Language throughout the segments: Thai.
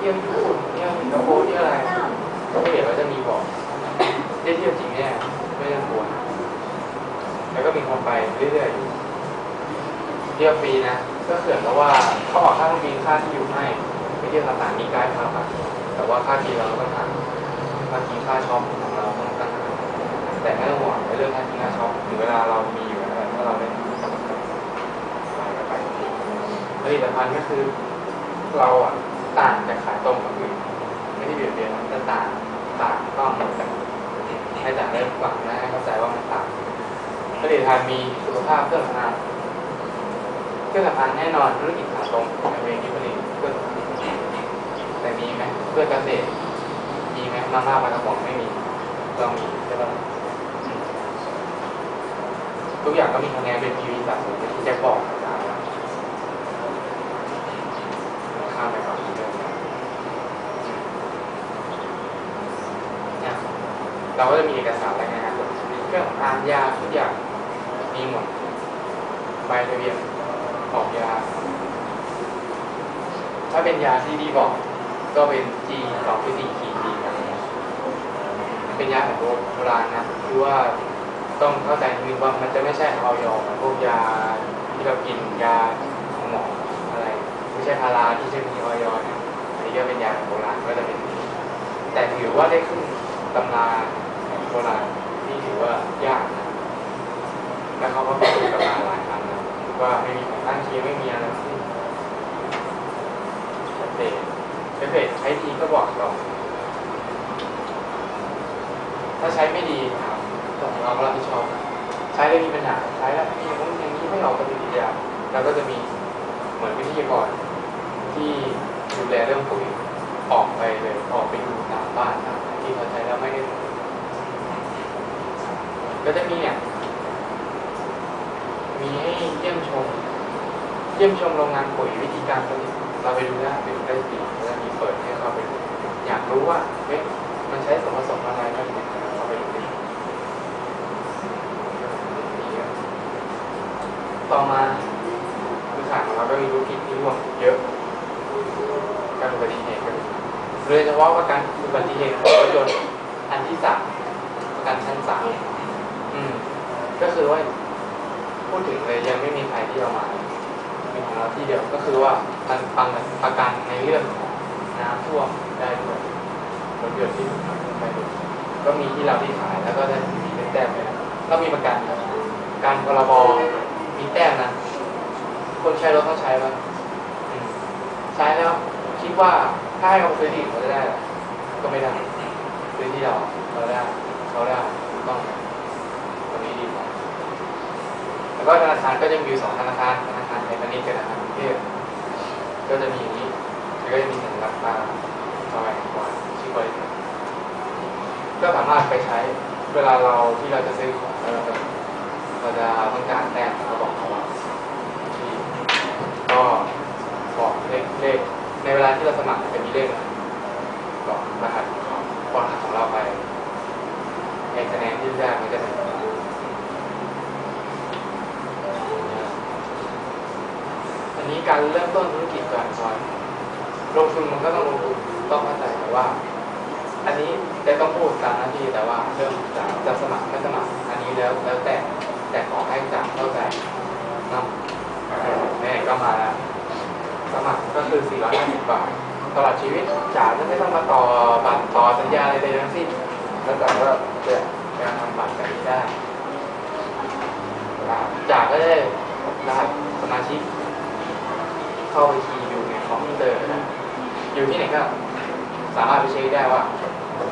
เที่ยวญี่ปุ่นเที่ยวสิงคโปร์เที่ยวอะไรก็เห็นว่าจะมีบอกได้เที่ยวจริงเนี่ยไม่ต้องกลัวแล้วก็มีคนไปเรื่อยๆอยู่เที่ยวฟรีนะก็เขื่อนเพราะว่าเขาออกค่าเครื่องบินค่าที่อยู่ให้ไม่เที่ยวสถานมีไกด์พาไปแต่ว่าค่ากินเราต้องทำค่ากินค่าช็อปของเราต้องตั้งแต่ไม่ต้องห่วงในเรื่องค่ากินค่าช็อปถึงเวลาเรามีอยู่แล้วถ้าเราได้ผลิตภัณฑ์ก็คือเราอะ ต่างจากขายตรงกับอื่นไม่ได้เบียดเบียนนะต่ต่างต่างต้องให้ต่างได้ฟังนะให้เข้าใจว่ามันต่างผลิตภัณฑ์มีสุขภาพเครื่องสำอางเครื่องสำอางแน่นอนธุรกิจขายตรงในเวทีผลิตเครื่องแต่มีไหมเพื่อเกษตรมีไหมมาม่าปลากระป๋องไม่มีเรามีใช่ปะทุกอย่างก็มีคะแนนเป็นทีวีสะสมที่แจ็คบอกนะครับ ข้ามไปก่อนเดิมเนี่ย เราก็จะมีเอกสารรายงานตัวเครื่องอ่านยาทุกอย่างมีหมดใบทะเบียนออกยา ถ้าเป็นยาที่ดีบอกก็เป็น G สองที่สี่ขีดดีครับเป็นยาของโบราณนะคือว่าต้องเข้าใจนิดว่ามันจะไม่ใช่ออยอพวกยาที่เรากินยาของหมออะไรไม่ใช่พาราที่จะมีออยเนี่ยอันนี้ก็เป็นยาโบราณก็จะเป็น แต่ถือว่าได้ขึ้นตำรา โบราณที่ถือว่ายากนะแล้วเขาก็พิสูจน์ตำราหลายครั้งนะว่าไม่มีของตั้งคียงไม่มีอะไรทั้งสิ้นชัดเจนเอฟเฟกใช้ดีก็บอกต่อถ้าใช้ไม่ดีครับเราก็รับผิดชอบใช้แล้วมีปัญหาใช้แล้วมีอย่างนู้อย่างนี้ไม่ออกปฏิกิริยาเราก็จะมีเหมือนวิทยากรที่ดูแลเรื่องพวกนี้ออกไปเลยออกไปดูตามบ้านตามอะที่เขาใช้แล้วไม่ได้ ก็จะมีเนี่ยมีให้เยี่ยมชม เยี่ยมชมโรงงานปุ๋ยวิธีการผลิตเราไปดูได้ไปดูได้ฟรีก็จะมีเปิดให้เข้าไปดูอยากรู้ว่าเฮ้ยมันใช้ส่วนผสมอะไรกันเนี่ยเข้าไปดูด้ต่อมาพื้นฐานของเราก็มีธุรกิจที่ร่วมเยอะการอุบัติเหตุก็มีโดยเฉพาะประกันอุบัติเหตุของรถยนต์อันที่สามประกันชั้นสาม ก็คือว่าพูดถึงเลยยังไม่มีใครที่เอามามีของเราที่เดียวก็คือว่ามันปังประกันในเรื่องของน้ำท่วมได้ด้วยรถยนต์ที่ถูกทำไปด้วยก็มีที่เราที่ขายแล้วก็ได้มีเป็นแต้มเลยนะก็มีประกันครับการพรบมีแต้มนะคนใช้รถต้องใช้บ้างอืมใช้แล้วคิดว่าถ้าให้เขาซื้อที่อื่นเขาจะได้ ก็ไม่ได้ซื้อที่เราเราได้เขาได้ต้องไหมตรงนี้ดีกว่าแล้ วก็ธนาคารก็จะมีอยู่สองธนาคารธนาคารไทยพาณิชย์กับธนาคารกรุงเทพก็จะมีอย่างนี้แล้วก็จะมีสัญลักษณ์ตาสมัยก่อนชื่อบริษัทก็สามารถไปใช้เวลาเราที่เราจะซื้อของเราจะเราจะต้องการแต้มเราบอกเขาว่าที่ก็บอกเลขเลขในเวลาที่เราสมัครจะมีเลขกรหัสของเขาพอรหัสของเราไปไอ้คะแนนที่ได้มันจะเป็นอันนี้ การเริ่มต้นธุรกิจก่อนก่อนลงทุนมันก็ต้องลงทุนต้องเข้าใจแต่ว่า อันนี้จะต้องพูดตามหน้าที่แต่ว่าเริ่มจากจะสมัครไม่สมัคร อันนี้แล้วแล้วแต่แต่ขอให้จากเข้าใจนะแม่ก็มาสมัครก็คือ 450 บาทตลอดชีวิตจ่าจะไม่ต้องมาต่อบัตรต่อสัญญาอะไรใดทั้งสิ้นแล้วจ่าก็จะการทำบัตรแบบนี้ได้จ่าก็ได้รหัสสมาชิก เข้าบัญชีอยู่ในคอมพิวเตอร์นะอยู่ที่ไหนก็สามารถไปเช็คได้ว่า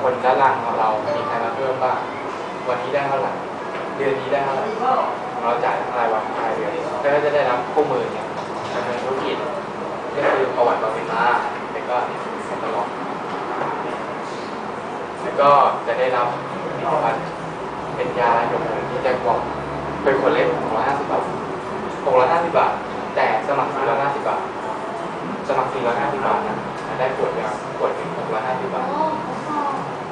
คนด้านล่างของเรา มีใครมาเพิ่มบ้าง วันนี้ได้เท่าไหร่ เดือนนี้ได้เท่าไหร่เราจ่ายรายวันรายเดือนแล้วก็จะได้รับคู่มือเนี่ยดำเนินธุรกิจก็คือประวัติความเป็นมาแล้วก็ตลอดแล้วก็จะได้รับผลิตภัณฑ์เป็นยาหยกหนึ่งที่จะบอกเป็นคนเล็ก650บาท650บาท แต่สมัคร450บาท สมัคร450บาทนะได้ขวดยาขวดหนึ่ง650บาท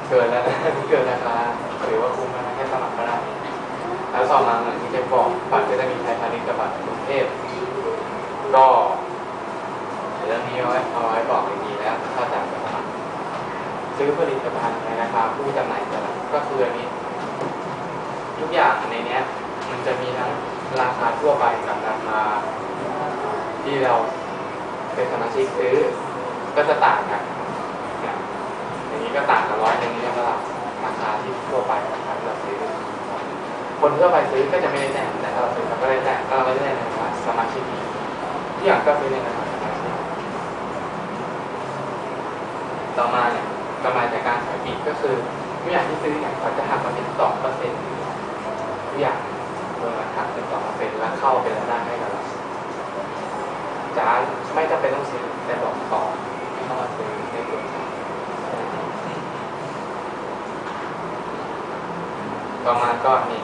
เกินแล้วนะเกินราคาหรือว่าคุ้มนะแค่สมัครก็ได้ แล้วต่อมาเหมือนที่เจมบอกบัตรก็จะมีไทยพาณิชย์กับบัตรกรุงเทพก็เรื่องนี้เอาไว้เอาไว้บอกอีกทีแล้วถ้าจากไปซื้อผลิตภัณฑ์ในราคาผู้จำหน่ายตลาดก็คืออันนี้ ทุกอย่างในเนี้ย มันจะมีทั้งราคาทั่วไปกับราคา ที่เราเป็นสมาชิกซื้อก็จะต่างกันอย่างนี้ก็ต่างกันร้อยหนึ่งนี่ยก็ราคาที่ทั่วไปราคาที่เราซื้อ คนทั่วไปซื้อก็จะไม่ได้แจ้งแต่ถ้าเราซื้อเราก็ได้แจ้งก็เราก็ได้แจ้งนราสมาชิกนี้ทุกอย่างก็ซื้อในราคาสมาชิกต่อมาเนี่ยกำไรจากการขายปีกก็คือทุกอย่างที่ซื้อเนี่ยเขาจะหักมาเป็นสองเปอร์เซ็นต์ทุกอย่างรวมกันหักเป็นสองเปอร์เซ็นต์แล้วเข้าเป็นรายได้ให้กับเรา จะไม่จำเป็นต้องซื้อแต่บอกต่อเข้ามาซื้อในส่วต่อมาก็นี่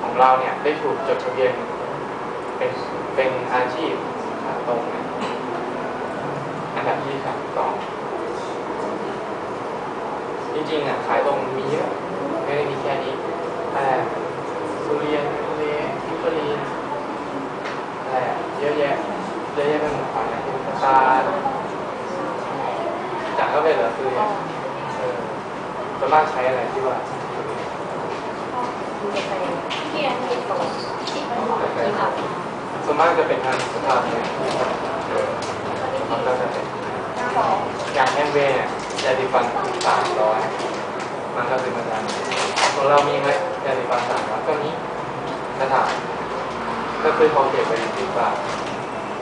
ของเราเนี่ยได้ถูกจดทะเบียนเป็นเป็นอาชีพขายตรงเนี่ยอันดับที่สามสองจริงๆอะขายตรงมีเยอะไม่ได้มีแค่นี้แต่สุเรียนทุเรียนพิฟรีนแต่เยอะแยะเยอะแยะเป็นหมดของเนี่ยตาจากก็เป็นเหรอคือเออส่วน มากใช้อะไรที่ว่าที่อันนี้ตรงที่มันบอกที่ค่ะส่วนมากจะเป็นทางสุภาพเนี่ยมันก็จะเป็นอย่างแอมเวย์เนี่ยยาสีฟันสามร้อยมันก็เป็นมาตรฐานของเรามีไหมยาสีฟันสามร้อยก็นี้ถ้าถามก็คือพอเก็บไปสิบบาท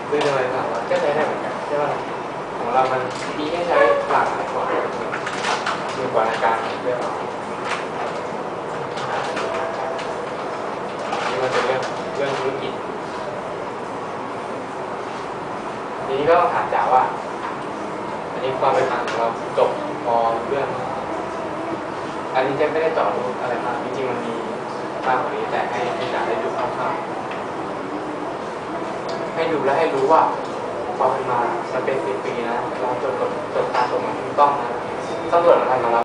ซื้อทำไมสามร้อยก็ใช้ได้เหมือนกันใช่ป่ะของเรามันมีให้ใช้หลากหลายกว่ามีกว่าในการ นี่มันเป็นเรื่องเรื่องธุรกิจทีนี้ก็ต้องถามจ๋าว่า อันนี้ความเป็นมาของเราจบพอเรื่อง อันนี้จะไม่ได้เจาะลึกอะไรมากจริงๆมันมีมากกว่านี้แต่ให้ให้จ๋าได้ดูคร่าวๆให้ดูและให้รู้ว่าความเป็นมามันเป็นสิบปีนะเราจดจดจดตาตรงมันถูกต้องนะตำรวจมาทำมาแล้ว